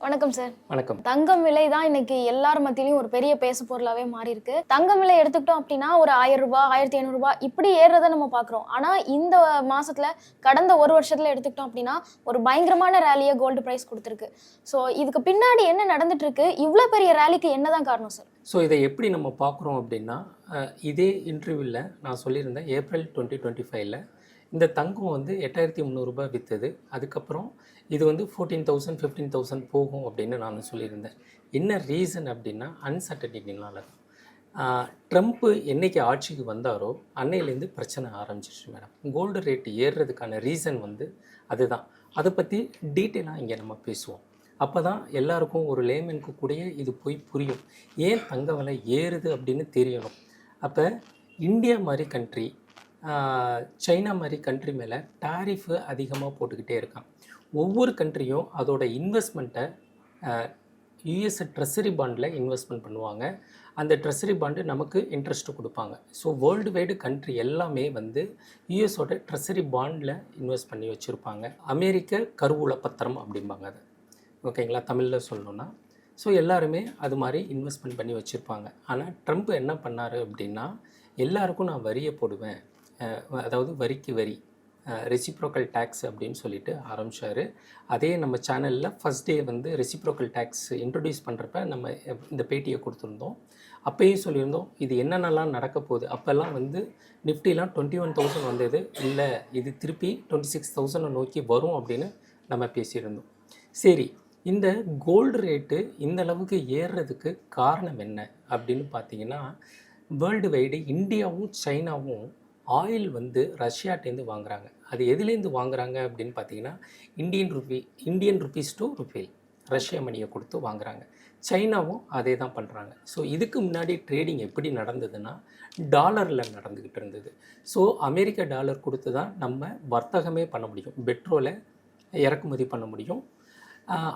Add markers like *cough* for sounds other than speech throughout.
வணக்கம் சார் வணக்கம். தங்கம் விலை தான் இன்னைக்கு எல்லார் மத்தியிலையும் ஒரு பெரிய பேசு பொருளாவே மாறி இருக்கு தங்கம் விலை எடுத்துக்கிட்டோம் அப்படின்னா ஒரு ஆயிரம் ரூபாய் ஆயிரத்தி ஐநூறு ரூபாய் இப்படி ஏறுறதை நம்ம பாக்குறோம் ஆனா இந்த மாசத்துல கடந்த ஒரு வருஷத்துல எடுத்துக்கிட்டோம் அப்படின்னா ஒரு பயங்கரமான ரேலியை கோல்டு பிரைஸ் கொடுத்துருக்கு. ஸோ இதுக்கு பின்னாடி என்ன நடந்துட்டு இருக்கு இவ்வளோ பெரிய ரேலிக்கு என்னதான் காரணம் சார் ஸோ இதை எப்படி நம்ம பார்க்குறோம் அப்படின்னா இதே இன்டர்வியூவில் நான் சொல்லியிருந்தேன் ஏப்ரல் டுவெண்ட்டி டுவெண்ட்டி ஃபைவ்ல இந்த தங்கம் வந்து எட்டாயிரத்தி முந்நூறுரூபா விற்றுது அதுக்கப்புறம் இது வந்து ஃபோர்டீன் தௌசண்ட் ஃபிஃப்டீன் தௌசண்ட் போகும் அப்படின்னு நான் சொல்லியிருந்தேன். என்ன ரீசன் அப்படின்னா அன்சர்டனிட்டினால ட்ரம்ப்பு என்னைக்கு ஆட்சிக்கு வந்தாரோ அன்னையிலேருந்து பிரச்சனை ஆரம்பிச்சிருச்சு மேடம் கோல்டு ரேட் ஏறுறதுக்கான ரீசன் வந்து அதுதான். அதை பற்றி டீட்டெயிலாக இங்கே நம்ம பேசுவோம். அப்போ தான் எல்லாருக்கும் ஒரு லேமனுக்கு கூடயே இது போய் புரியும். ஏன் தங்க விலை ஏறுது அப்படின்னு தெரியணும். அப்போ இந்தியா மாதிரி கண்ட்ரி சைனா மாதிரி கண்ட்ரி மேலே டாரிஃபு அதிகமாக போட்டுக்கிட்டே இருக்கான். ஒவ்வொரு கண்ட்ரியும் அதோட இன்வெஸ்ட்மெண்ட்டை யூஎஸ் ட்ரெஸரி பாண்டில் இன்வெஸ்ட்மெண்ட் பண்ணுவாங்க. அந்த ட்ரெஸரி பாண்டு நமக்கு இன்ட்ரெஸ்ட் கொடுப்பாங்க. ஸோ வேர்ல்டு வைடு கண்ட்ரி எல்லாமே வந்து யூஎஸோட ட்ரெஸரி பாண்டில் இன்வெஸ்ட் பண்ணி வச்சுருப்பாங்க. அமெரிக்க கருவூல பத்திரம் அப்படிம்பாங்க அது. ஓகேங்களா தமிழில் சொல்லணும்னா. ஸோ எல்லாருமே அது மாதிரி இன்வெஸ்ட்மெண்ட் பண்ணி வச்சுருப்பாங்க. ஆனால் ட்ரம்ப் என்ன பண்ணார் அப்படின்னா எல்லாருக்கும் நான் வரியை போடுவேன். அதாவது வரிக்கு வரி ரெசிப்ரோக்கல் டேக்ஸ் அப்படின்னு சொல்லிட்டு ஆரம்பிச்சாரு. அதே நம்ம சேனலில் ஃபஸ்ட் டே வந்து ரெசிப்ரோக்கல் டேக்ஸ் இன்ட்ரடியூஸ் பண்ணுறப்ப நம்ம இந்த பேட்டியை கொடுத்துருந்தோம். அப்போயும் சொல்லியிருந்தோம் இது என்னென்னலாம் நடக்க போகுது? அப்போல்லாம் வந்து நிஃப்டிலாம் டுவெண்ட்டி ஒன் தௌசண்ட் வந்தது. இல்லை இது திருப்பி டுவெண்ட்டி சிக்ஸ் தௌசண்டை நோக்கி வரும் அப்படின்னு நம்ம பேசியிருந்தோம். சரி இந்த கோல்டு ரேட்டு இந்த அளவுக்கு ஏறுறதுக்கு காரணம் என்ன அப்படின்னு பார்த்தீங்கன்னா வேர்ல்டு வைடு இந்தியாவும் சைனாவும் ஆயில் வந்து ரஷ்யாட்டேருந்து வாங்குறாங்க. அது எதுலேருந்து வாங்குறாங்க அப்படின்னு பார்த்தீங்கன்னா Indian rupee Indian rupees to rouble Russia மணியை கொடுத்து வாங்குறாங்க. சைனாவும் அதே தான் பண்ணுறாங்க ஸோ இதுக்கு முன்னாடி ட்ரேடிங் எப்படி நடந்ததுன்னா டாலரில் நடந்துக்கிட்டு இருந்தது. ஸோ அமெரிக்க டாலர் கொடுத்து தான் நம்ம வர்த்தகமே பண்ண முடியும். பெட்ரோலை இறக்குமதி பண்ண முடியும்.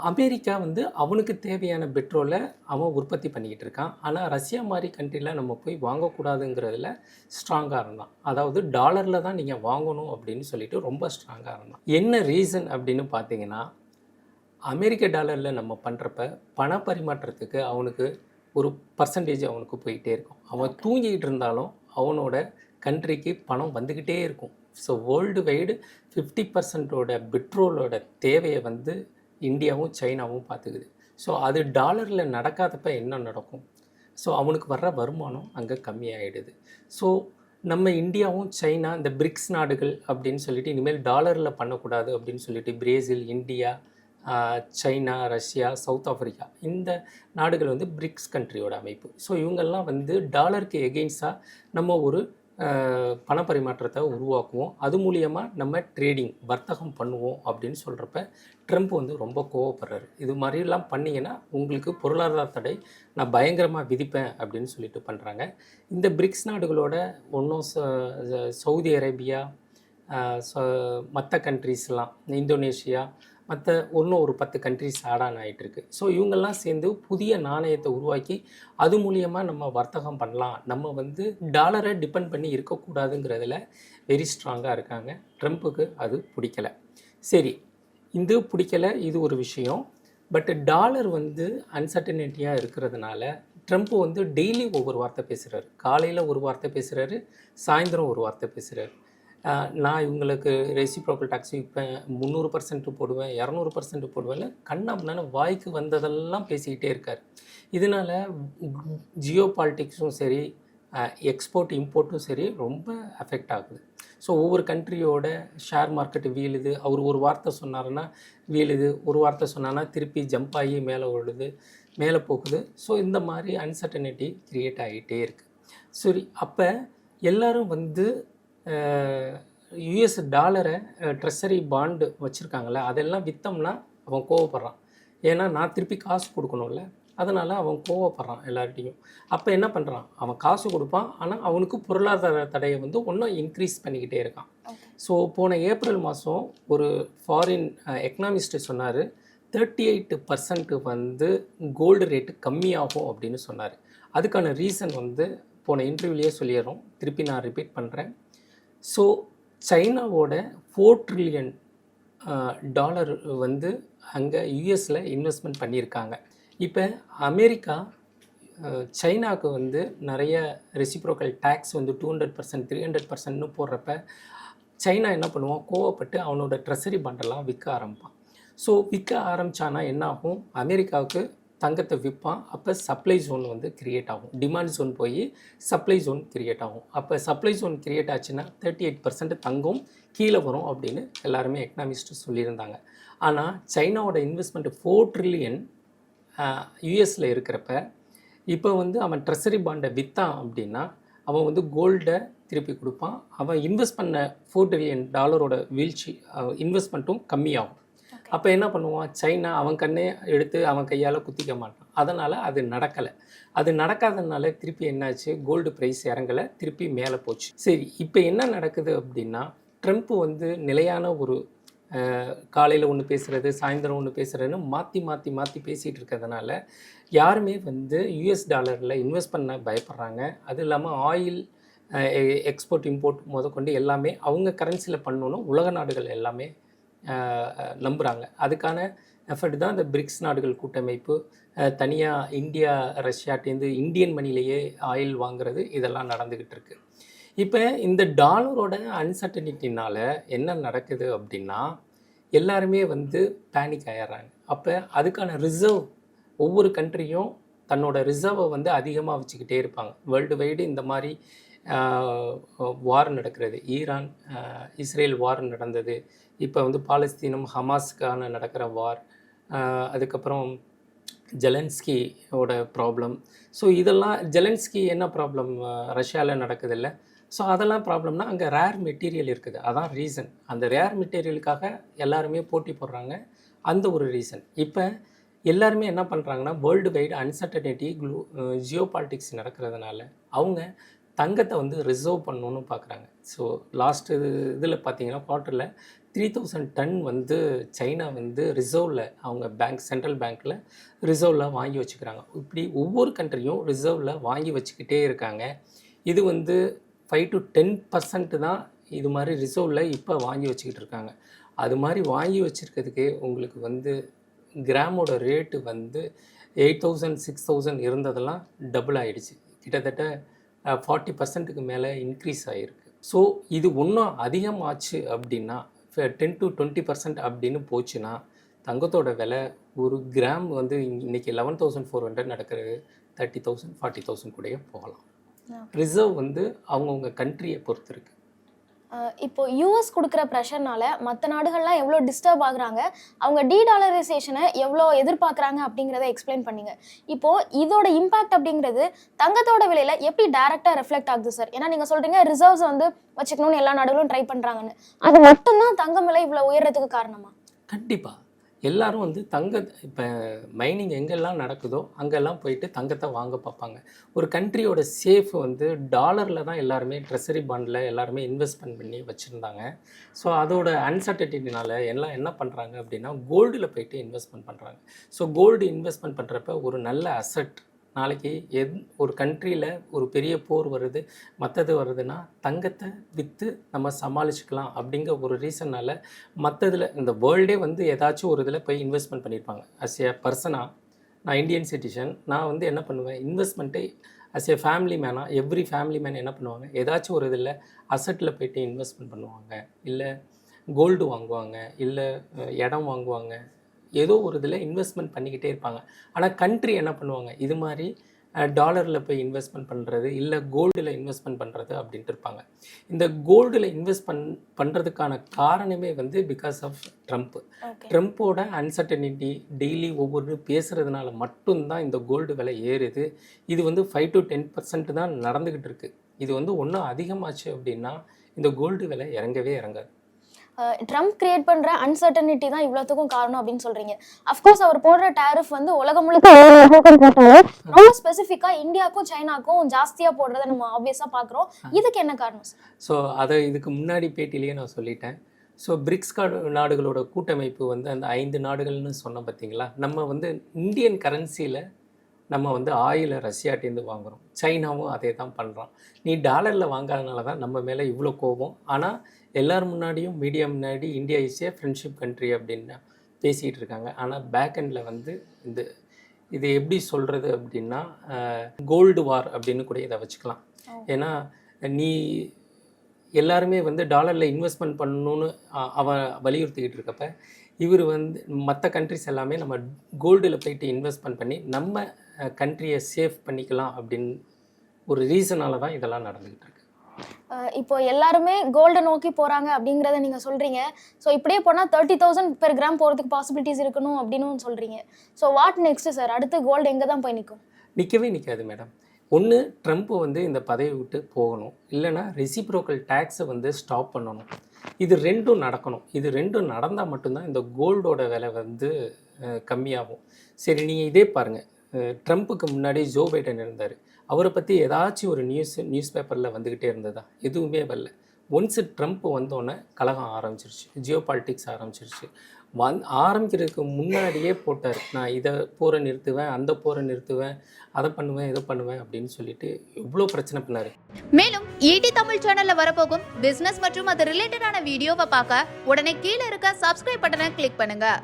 அமெரிக்கா வந்து அவனுக்கு தேவையான பெட்ரோலை அவன் உற்பத்தி பண்ணிக்கிட்டு இருக்கான். ஆனால் ரஷ்யா மாதிரி கண்ட்ரியில் நம்ம போய் வாங்கக்கூடாதுங்கிறதுல ஸ்ட்ராங்காக இருந்தான். அதாவது டாலரில் தான் நீங்கள் வாங்கணும் அப்படின்னு சொல்லிட்டு ரொம்ப ஸ்ட்ராங்காக இருந்தான். என்ன ரீசன் அப்படின்னு பார்த்தீங்கன்னா அமெரிக்க டாலரில் நம்ம பண்ணுறப்ப பண பரிமாற்றத்துக்கு அவனுக்கு ஒரு பர்சன்டேஜ் அவனுக்கு போயிட்டே இருக்கும். அவன் தூங்கிக்கிட்டு இருந்தாலும் அவனோட கண்ட்ரிக்கு பணம் வந்துக்கிட்டே இருக்கும். ஸோ வேர்ல்டு வைடு ஃபிஃப்டி பர்சன்டோட பெட்ரோலோட தேவையை வந்து இந்தியாவும் சைனாவும் பார்த்துக்குது. ஸோ அது டாலரில் நடக்காதப்ப என்ன நடக்கும்? ஸோ அவனுக்கு வர்ற வருமானம் அங்கே கம்மியாகிடுது ஸோ நம்ம இந்தியாவும் சைனா இந்த பிரிக்ஸ் நாடுகள் அப்படின்னு சொல்லிட்டு இனிமேல் டாலரில் பண்ணக்கூடாது அப்படின்னு சொல்லிட்டு Brazil India China Russia South Africa இந்த நாடுகள் வந்து பிரிக்ஸ் கண்ட்ரியோட அமைப்பு. ஸோ இவங்கெல்லாம் வந்து டாலருக்கு எகெயின்ஸ்டாக நம்ம ஒரு பண பரிமாற்றத்தை உருவாக்குவோம். அது மூலியமாக நம்ம ட்ரேடிங் வர்த்தகம் பண்ணுவோம் அப்படின்னு சொல்கிறப்ப ட்ரம்ப் வந்து ரொம்ப கோவப்படுறாரு. இது மாதிரிலாம் பண்ணிங்கன்னா உங்களுக்கு பொருளாதார தடை நான் பயங்கரமாக விதிப்பேன் அப்படின்னு சொல்லிட்டு பண்ணுறாங்க இந்த பிரிக்ஸ் நாடுகளோட ஒன்றும் சவுதி அரேபியா மற்ற கண்ட்ரீஸ்லாம் இந்தோனேஷியா மற்ற இன்னும் ஒரு பத்து கண்ட்ரிஸ் ஆடான் ஆகிட்டுருக்கு ஆகிட்டு ஸோ இவங்கெல்லாம் சேர்ந்து புதிய நாணயத்தை உருவாக்கி அது மூலியமாக நம்ம வர்த்தகம் பண்ணலாம். நம்ம வந்து டாலரை டிபெண்ட் பண்ணி இருக்கக்கூடாதுங்கிறதுல வெரி ஸ்ட்ராங்காக இருக்காங்க. ட்ரம்ப்புக்கு அது பிடிக்கல. சரி இது பிடிக்கல இது ஒரு விஷயம். பட் டாலர் வந்து அன்சர்டனிட்டியாக இருக்கிறதுனால ட்ரம்ப் வந்து டெய்லி ஒவ்வொரு வார்த்தை பேசுகிறாரு காலையில் ஒரு வார்த்தை பேசுகிறாரு சாயந்தரம் ஒரு வார்த்தை பேசுகிறாரு நான் இவங்களுக்கு ரெசிப்ரோக்கல் டாக்ஸ் விற்பேன் முந்நூறு பர்சன்ட் போடுவேன் இரநூறு பர்சன்ட் போடுவேன். கண்ணாமண்ணான வாய்க்கு வந்ததெல்லாம் பேசிக்கிட்டே இருக்கார். இதனால் ஜியோ பாலிட்டிக்ஸும் சரி எக்ஸ்போர்ட் இம்போர்ட்டும் சரி ரொம்ப அஃபெக்ட் ஆகுது. ஸோ ஒவ்வொரு கண்ட்ரியோட ஷேர் மார்க்கெட்டு வீழுது. அவர் ஒரு வார்த்தை சொன்னாருன்னா வீழுது. ஒரு வார்த்தை சொன்னார்னா திருப்பி ஜம்ப் ஆகி மேலே ஓடுது மேலே போகுது. ஸோ இந்த மாதிரி அன்சர்டனிட்டி க்ரியேட் ஆகிட்டே இருக்குது சரி அப்போ எல்லோரும் வந்து யூஎஸ் டாலரை ட்ரெஸரி பாண்டு வச்சுருக்காங்கல்ல அதெல்லாம் விற்றோம்னா அவன் கோவப்படுறான். ஏன்னா நான் திருப்பி காசு கொடுக்கணும்ல. அதனால் அவன் கோவப்படுறான் எல்லார்ட்டையும் அப்போ என்ன பண்ணுறான் அவன் காசு கொடுப்பான். ஆனால் அவனுக்கு பொருளாதார தடையை வந்து ஒன்றும் இன்க்ரீஸ் பண்ணிக்கிட்டே இருக்கான். ஸோ போன ஏப்ரல் மாதம் ஒரு ஃபாரின் எக்கனாமிஸ்ட் சொன்னார் தேர்ட்டி எயிட் பர்சன்ட் வந்து கோல்டு ரேட்டு கம்மியாகும் அப்படின்னு சொன்னார். அதுக்கான ரீசன் வந்து போன இன்டர்வியூலேயே சொல்லிடுறோம். திருப்பி நான் ரிப்பீட் பண்ணுறேன் ஸோ சைனாவோட ஃபோர் ட்ரில்லியன் டாலர் வந்து அங்கே யூஎஸில் இன்வெஸ்ட்மெண்ட் பண்ணியிருக்காங்க. இப்போ அமெரிக்கா சைனாவுக்கு சைனாக்கு வந்து நிறைய ரெசிப்ரோக்கல் டேக்ஸ் வந்து two hundred percent three hundred பர்சன்ட்னு போடுறப்ப சைனா என்ன பண்ணுவான் கோவப்பட்டு அவனோட ட்ரெஸரி பண்டெல்லாம் விற்க ஆரம்பிப்பான் ஸோ விற்க ஆரம்பித்தானா என்ன ஆகும்? அமெரிக்காவுக்கு தங்கத்தை விற்பான். அப்போ சப்ளை ஜோன் வந்து கிரியேட் ஆகும். டிமாண்ட் ஜோன் போய் சப்ளை ஜோன் கிரியேட் ஆகும். அப்போ சப்ளை ஜோன் கிரியேட் ஆச்சுன்னா தேர்ட்டி எயிட் பர்சன்ட் தங்கம் கீழே வரும் அப்படின்னு எல்லாருமே எக்கனாமிஸ்ட்டு சொல்லியிருந்தாங்க. ஆனால் சைனாவோட இன்வெஸ்ட்மெண்ட் ஃபோர் ட்ரில்லியன் யூஎஸில் இருக்கிறப்ப இப்போ வந்து அவன் ட்ரெஸரி பாண்டை விற்றான் அப்படின்னா அவன் வந்து கோல்டை திருப்பி கொடுப்பான். அவன் இன்வெஸ்ட் பண்ண ஃபோர் ட்ரில்லியன் டாலரோட வீழ்ச்சி இன்வெஸ்ட்மெண்ட்டும் கம்மியாகும். அப்போ என்ன பண்ணுவான்? சைனா அவன் கண்ணே எடுத்து அவன் கையால் குத்திக்க மாட்டான். அதனால் அது நடக்கலை. அது நடக்காதனால திருப்பி என்னாச்சு? கோல்டு ப்ரைஸ் இறங்கலை. திருப்பி மேலே போச்சு. சரி இப்போ என்ன நடக்குது அப்படின்னா ட்ரம்ப் வந்து நிலையான ஒரு காலையில் ஒன்று பேசுகிறது சாயந்தரம் ஒன்று பேசுகிறதுன்னு மாற்றி மாற்றி மாற்றி பேசிகிட்டு இருக்கிறதுனால யாருமே வந்து யூஎஸ் டாலரில் இன்வெஸ்ட் பண்ண பயப்படுறாங்க. அது இல்லாமல் ஆயில் எக்ஸ்போர்ட் இம்போர்ட் முதற்கொண்டு எல்லாமே அவங்க கரன்சியில் பண்ணணும். உலக நாடுகள் எல்லாமே நம்புகிறாங்க அதுக்கான எஃபர்ட் தான் இந்த பிரிக்ஸ் நாடுகள் கூட்டமைப்பு. தனியாக இந்தியா ரஷ்யாட்டேருந்து இந்தியன் மணிலேயே ஆயில் வாங்குறது இதெல்லாம் நடந்துக்கிட்டு இருக்கு. இப்போ இந்த டாலரோட அன்சர்டனிட்டினால் என்ன நடக்குது அப்படின்னா எல்லாருமே வந்து பேனிக் ஆயிடுறாங்க. அப்போ அதுக்கான ரிசர்வ் ஒவ்வொரு கண்ட்ரியும் தன்னோட ரிசர்வை வந்து அதிகமாக வச்சுக்கிட்டே இருப்பாங்க. வேர்ல்டு வைடு இந்த மாதிரி வார் நடக்கிறது. ஈரான் இஸ்ரேல் வார் நடந்தது. இப்போ வந்து பாலஸ்தீனம் ஹமாஸ்க்கான நடக்கிற வார் அதுக்கப்புறம் ஜெலன்ஸ்கியோட ப்ராப்ளம் ஸோ இதெல்லாம் ஜெலன்ஸ்கி என்ன ப்ராப்ளம் ரஷ்யாவில் நடக்குதில்ல. ஸோ அதெல்லாம் ப்ராப்ளம்னா அங்கே ரேர் மெட்டீரியல் இருக்குது. அதான் ரீசன் அந்த ரேர் மெட்டீரியலுக்காக எல்லாருமே போட்டி போடுறாங்க. அந்த ஒரு ரீசன் இப்போ எல்லாருமே என்ன பண்ணுறாங்கன்னா வேர்ல்டு வைடு அன்சர்டனிட்டி க்ளூ ஜியோ பாலிட்டிக்ஸ் நடக்கிறதுனால அவங்க தங்கத்தை வந்து ரிசர்வ் பண்ணணும்னு பார்க்குறாங்க ஸோ லாஸ்ட் இது இதில் பார்த்தீங்கன்னா குவார்ட்டரில் த்ரீ தௌசண்ட் டன் வந்து சைனா வந்து ரிசர்வில் அவங்க பேங்க் சென்ட்ரல் பேங்க்கில் ரிசர்வில் வாங்கி வச்சுக்கிறாங்க. இப்படி ஒவ்வொரு கண்ட்ரியும் ரிசர்வில் வாங்கி வச்சுக்கிட்டே இருக்காங்க. இது வந்து ஃபைவ் டு டென் பர்சன்ட் தான் இது மாதிரி ரிசர்வில் இப்போ வாங்கி வச்சுக்கிட்டு இருக்காங்க. அது மாதிரி வாங்கி வச்சுருக்கிறதுக்கே உங்களுக்கு வந்து கிராமோட ரேட்டு வந்து எயிட் தௌசண்ட் சிக்ஸ் தௌசண்ட் இருந்ததெல்லாம் டபுள் ஆகிடுச்சு கிட்டத்தட்ட ஃபார்ட்டி பர்சன்ட்டுக்கு மேலே இன்க்ரீஸ் ஆகிருக்கு ஸோ இது இன்னும் அதிகமாச்சு அப்படின்னா டென் டு டுவெண்ட்டி பர்சன்ட் அப்படின்னு போச்சுன்னா தங்கத்தோட விலை ஒரு கிராம் வந்து இன்னைக்கு லெவன் தௌசண்ட் ஃபோர் ஹண்ட்ரட் நடக்கிறது தேர்ட்டி தௌசண்ட் ஃபார்ட்டி தௌசண்ட் கூடயே போகலாம். ரிசர்வ் வந்து அவங்கவுங்க கண்ட்ரியை பொறுத்து இருக்கு. அஹ் இப்போ யூஎஸ் கொடுக்குற ப்ரெஷர்னால மற்ற நாடுகள்லாம் எவ்வளோ டிஸ்டர்ப் ஆகுறாங்க அவங்க டீடாலரைசேஷனை எவ்வளோ எதிர்பார்க்குறாங்க அப்படிங்கிறத எக்ஸ்பிளைன் பண்ணிங்க. இப்போ இதோட இம்பாக்ட் அப்படிங்கிறது தங்கத்தோட விலையில எப்படி டேரெக்டாக ரெஃப்ளெக்ட் ஆகுது சார் ஏன்னா நீங்கள் சொல்றீங்க ரிசர்வ்ஸ் வந்து வச்சுக்கணும்னு எல்லா நாடுகளும் ட்ரை பண்ணுறாங்கன்னு அது மட்டும்தான் தங்கம் விலை இவ்வளோ உயர்றதுக்கு காரணமா? கண்டிப்பாக எல்லாரும் வந்து தங்க இப்போ மைனிங் எங்கெல்லாம் நடக்குதோ அங்கெல்லாம் போயிட்டு தங்கத்தை வாங்க பார்ப்பாங்க. ஒரு கண்ட்ரியோட சேஃப் வந்து டாலரில் தான் எல்லாருமே ட்ரெஸரி பாண்டில் எல்லாருமே இன்வெஸ்ட்மெண்ட் பண்ணி வச்சுருந்தாங்க. ஸோ அதோட அன்சர்டனிட்டினால எல்லாம் என்ன பண்ணுறாங்க அப்படின்னா கோல்டில் போயிட்டு இன்வெஸ்ட்மெண்ட் பண்ணுறாங்க ஸோ கோல்டு இன்வெஸ்ட்மெண்ட் பண்ணுறப்ப ஒரு நல்ல அசட் நாளைக்கு எந் ஒரு கண்ட்ரியில் ஒரு பெரிய போர் வருது மற்றது வருதுன்னா தங்கத்தை விற்று நம்ம சமாளிச்சுக்கலாம் அப்படிங்கிற ஒரு ரீசன்னால் மற்றதில் இந்த வேர்ல்டே வந்து ஏதாச்சும் ஒரு இதில் போய் இன்வெஸ்ட்மெண்ட் பண்ணியிருப்பாங்க அஸ் ஏ பர்சனாக நான் இந்தியன் சிட்டிசன் நான் வந்து என்ன பண்ணுவேன்? இன்வெஸ்ட்மெண்ட்டை அஸ் ஏ ஃபேமிலி மேனாக எவ்ரி ஃபேமிலி மேன் என்ன பண்ணுவாங்க? ஏதாச்சும் ஒரு இதில் அசட்டில் போயிட்டு இன்வெஸ்ட்மெண்ட் பண்ணுவாங்க. இல்லை கோல்டு வாங்குவாங்க இல்லை இடம் வாங்குவாங்க. ஏதோ ஒரு இதில் இன்வெஸ்ட்மெண்ட் பண்ணிக்கிட்டே இருப்பாங்க. ஆனால் கண்ட்ரி என்ன பண்ணுவாங்க? இது மாதிரி டாலரில் போய் இன்வெஸ்ட்மெண்ட் பண்ணுறது இல்லை கோல்டில் இன்வெஸ்ட்மெண்ட் பண்ணுறது அப்படின்ட்டு இருப்பாங்க. இந்த கோல்டில் இன்வெஸ்ட் பண் பண்ணுறதுக்கான காரணமே வந்து பிகாஸ் ஆஃப் ட்ரம்ப் ஓகே ட்ரம்ப்போட அன்சர்டனிட்டி டெய்லி ஒவ்வொரு பேசுகிறதுனால மட்டும்தான் இந்த கோல்டு விலை ஏறுது. இது வந்து ஃபைவ் டு டென் பர்சன்ட் தான் நடந்துக்கிட்டு இருக்கு. இது வந்து ஒன்றும் அதிகமாச்சு அப்படின்னா இந்த கோல்டு விலை இறங்கவே இறங்காது. ட்ரம்ப் கிரியேட் பண்ற அன்சர்டனிட்டி தான் இவ்வளோத்துக்கும் காரணம் அப்படின்னு சொல்றீங்க. அஃப்கோர்ஸ் அவர் போடுற டேரிஃப் வந்து உலகம் முழுக்க *laughs* ரொம்ப ஸ்பெசிஃபிக்கா இந்தியாவுக்கும் சைனாக்கும் ஜாஸ்தியா போடுறத நம்ம ஆப்வியஸா பாக்குறோம் இதுக்கு என்ன காரணம் ஸோ அதை இதுக்கு முன்னாடி பேட்டிலேயே நான் சொல்லிட்டேன். ஸோ பிரிக்ஸ் நாடுகளோட கூட்டமைப்பு வந்து அந்த ஐந்து நாடுகள்னு சொன்னோம் பார்த்தீங்களா நம்ம வந்து இந்தியன் கரன்சியில் நம்ம வந்து ஆயிலை ரஷ்யாட்டேருந்து வாங்குறோம். சைனாவும் அதே தான் பண்ணுறான் நீ டாலரில் வாங்காதனால தான் நம்ம மேலே இவ்வளோ கோபம். ஆனால் எல்லார் முன்னாடியும் மீடியா முன்னாடி India is a friendship country அப்படின்னு பேசிகிட்டு இருக்காங்க. ஆனால் பேக் எண்டில் வந்து இந்த இது எப்படி சொல்கிறது அப்படின்னா கோல்டு வார் அப்படின்னு கூட இதை வச்சுக்கலாம். ஏன்னா நீ எல்லாருமே வந்து டாலரில் இன்வெஸ்ட்மெண்ட் பண்ணணும்னு அவ வலியுறுத்திக்கிட்டு இருக்கப்ப இவர் வந்து மற்ற கண்ட்ரிஸ் எல்லாமே நம்ம கோல்டில் போயிட்டு இன்வெஸ்ட்மெண்ட் பண்ணி நம்ம கண்ட்ரியை சேஃப் பண்ணிக்கலாம் அப்படின்னு ஒரு ரீசனால தான் இதெல்லாம் நடந்துக்கிட்டு இருக்கு. இப்போ எல்லாருமே கோல்டை நோக்கி போறாங்க அப்படிங்கறத நீங்க சொல்றீங்க. ஸோ இப்படியே போனா தேர்ட்டி தௌசண்ட் பெர் கிராம் போறதுக்கு பாசிபிலிட்டிஸ் இருக்கணும் அப்படின்னு சொல்றீங்க. ஸோ வாட் நெக்ஸ்ட் சார் அடுத்து கோல்டு எங்க தான் போய் நிற்கும் நிற்கவே நிற்காது மேடம் ஒன்று ட்ரம்ப் வந்து இந்த பதவி விட்டு போகணும். இல்லைன்னா ரெசிப்ரோக்கல் டேக்ஸை வந்து ஸ்டாப் பண்ணணும். இது ரெண்டும் நடக்கணும். இது ரெண்டும் நடந்தால் மட்டும்தான் இந்த கோல்டோட விலை வந்து கம்மியாகும். சரி நீங்கள் இதே பாருங்கள் ட்ரம்ப்புக்கு முன்னாடி ஜோ பைடன் இருந்தார். அவரை பற்றி ஏதாச்சும் ஒரு நியூஸ் நியூஸ் பேப்பரில் வந்துக்கிட்டே இருந்ததா? எதுவுமே வரல. ஒன்ஸ் ட்ரம்ப் வந்தோடனே கலகம் ஆரம்பிச்சிருச்சு. ஜியோ பாலிட்டிக்ஸ் ஆரம்பிச்சிருச்சு. வந் ஆரம்பிக்கிறதுக்கு முன்னாடியே போட்டார். நான் இதை போரை நிறுத்துவேன் அந்த போரை நிறுத்துவேன் அதை பண்ணுவேன் இதை பண்ணுவேன் அப்படின்னு சொல்லிட்டு இவ்வளோ பிரச்சனை பண்ணார். மேலும் ஈடி தமிழ் சேனலில் வரப்போகும் பிஸ்னஸ் மற்றும் அது ரிலேட்டடான வீடியோவை பார்க்க உடனே கீழே இருக்க சப்ஸ்கிரைப் பட்டனை கிளிக் பண்ணுங்கள்